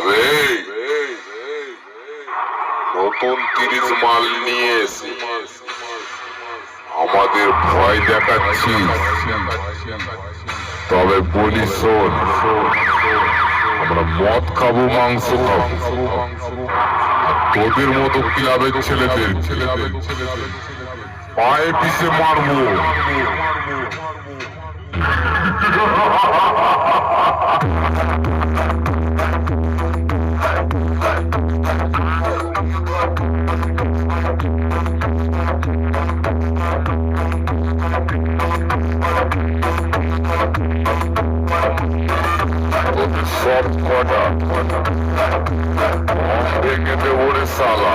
আবে নতুন তিরিশ মাল নিয়ে এসে আমাদের ভয় দেখাচ্ছি। তবে বলি শোন, আমরা মদ খাব, মাংস খাব। তোদের মতো ক্লাবের ছেলেদের পায়ে পিছে মারবো। তোদের সব কটা ভেঙে দেবো রে সালা